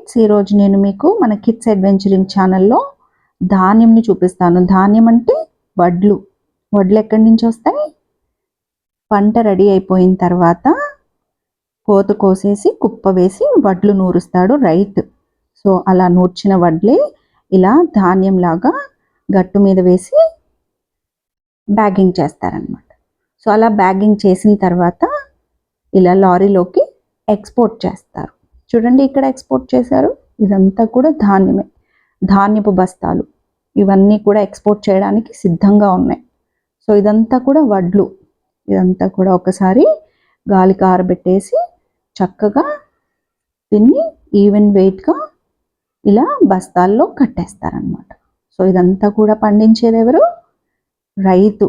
Kids ఈరోజు నేను మీకు మన కిడ్స్ అడ్వెంచరింగ్ ఛానల్లో ధాన్యంని చూపిస్తాను. ధాన్యం అంటే వడ్లు. వడ్లు ఎక్కడి నుంచి వస్తాయి? పంట రెడీ అయిపోయిన తర్వాత కోత కోసేసి కుప్ప వేసి వడ్లు నూరుస్తాడు రైతు. సో అలా నూర్చిన వడ్లే ఇలా ధాన్యంలాగా గట్టు మీద వేసి బ్యాగింగ్ చేస్తారనమాట సో అలా బ్యాగింగ్ చేసిన తర్వాత ఇలా లారీలోకి ఎక్స్పోర్ట్ చేస్తారు. చూడండి ఇక్కడ ఎక్స్పోర్ట్ చేశారు. ఇదంతా కూడా ధాన్యమే. ధాన్యపు బస్తాలు. ఇవన్నీ కూడా ఎక్స్పోర్ట్ చేయడానికి సిద్ధంగా ఉన్నాయి. సో ఇదంతా కూడా వడ్లు. ఇదంతా కూడా ఒకసారి గాలికి ఆరబెట్టేసి చక్కగా దీన్ని ఈవెన్ వెయిట్గా ఇలా బస్తాల్లో కట్టేస్తారనమాట సో ఇదంతా కూడా పండించేది ఎవరు? రైతు.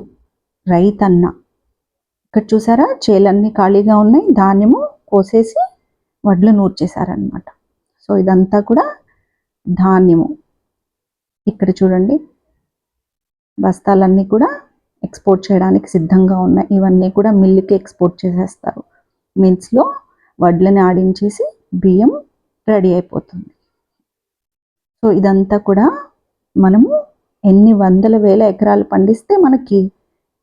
రైతన్న. ఇక్కడ చూసారా? చేలన్నీ ఖాళీగా ఉన్నాయి. ధాన్యము కోసేసి వడ్లు నూర్చేశారనమాట సో ఇదంతా కూడా ధాన్యము. ఇక్కడ చూడండి. బస్తాలన్నీ కూడా ఎక్స్పోర్ట్ చేయడానికి సిద్ధంగా ఉన్నాయి. ఇవన్నీ కూడా మిల్లుకి ఎక్స్పోర్ట్ చేసేస్తారు. మిల్స్లో వడ్లని ఆడించేసి బియ్యం రెడీ అయిపోతుంది. సో ఇదంతా కూడా మనము ఎన్ని వందల వేల ఎకరాలు పండిస్తే మనకి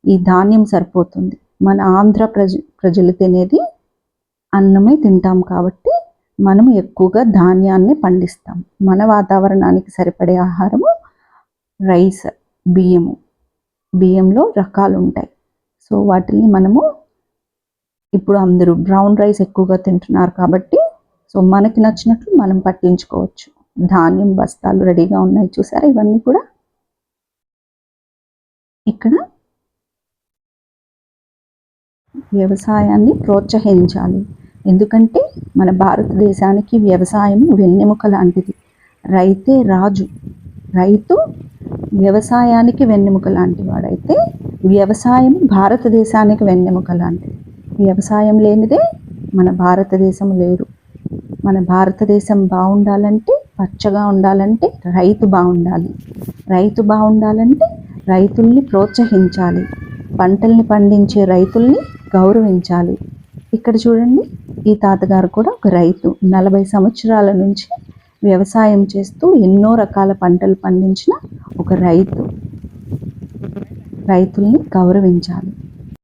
ఈ ధాన్యం సరిపోతుంది. మన ఆంధ్ర ప్రజ ప్రజలు తినేది అన్నమే తింటాం కాబట్టి మనము ఎక్కువగా ధాన్యాన్ని పండిస్తాం. మన వాతావరణానికి సరిపడే ఆహారము రైస్ బియ్యము. బియ్యంలో రకాలు ఉంటాయి సో వాటిని మనము ఇప్పుడు అందరూ బ్రౌన్ రైస్ ఎక్కువగా తింటున్నారు కాబట్టి సో మనకి నచ్చినట్లు మనం పట్టించుకోవచ్చు. ధాన్యం బస్తాలు రెడీగా ఉన్నాయి చూసారా? ఇవన్నీ కూడా ఇక్కడ వ్యవసాయాన్ని ప్రోత్సహించాలి. ఎందుకంటే మన భారతదేశానికి వ్యవసాయం వెన్నెముక లాంటిది. రైతే రాజు రైతు వ్యవసాయానికి వెన్నెముక లాంటి వాడైతే వ్యవసాయం భారతదేశానికి వెన్నెముక లాంటిది. వ్యవసాయం లేనిదే మన భారతదేశం లేదు. మన భారతదేశం బాగుండాలంటే పచ్చగా ఉండాలంటే రైతు బాగుండాలి. రైతు బాగుండాలంటే రైతుల్ని ప్రోత్సహించాలి. పంటల్ని పండించే రైతుల్ని గౌరవించాలి. ఇక్కడ చూడండి ఈ తాతగారు కూడా ఒక రైతు. నలభై సంవత్సరాల నుంచి వ్యవసాయం చేస్తూ ఎన్నో రకాల పంటలు పండించిన ఒక రైతు. రైతుల్ని గౌరవించాలి.